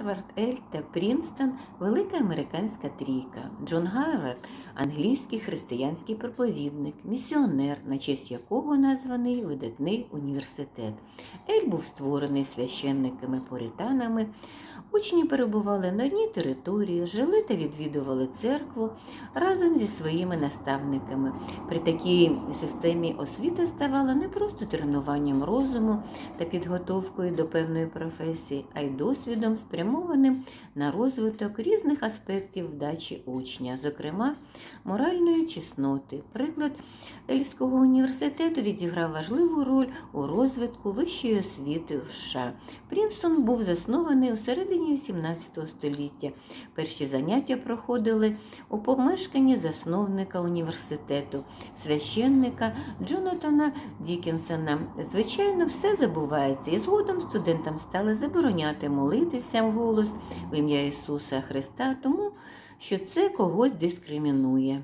Гарвард, Ель та Прінстон велика американська трійка. Джон Гарвард англійський християнський проповідник, місіонер, на честь якого названий видатний університет. Ель був створений священниками-поританами. Учні перебували на одній території, жили та відвідували церкву разом зі своїми наставниками. При такій системі освіта ставала не просто тренуванням розуму та підготовкою до певної професії, а й досвідом, спрямованим на розвиток різних аспектів вдачі учня, зокрема моральної чесноти. Приклад Ельського університету відіграв важливу роль у розвитку вищої освіти в США. Прінстон був заснований у середині XVIII століття. Перші заняття проходили у помешканні засновника університету, священника Джонатана Дікінсона. Звичайно, все забувається, і згодом студентам стали забороняти молитися вголос в ім'я Ісуса Христа, тому що це когось дискримінує.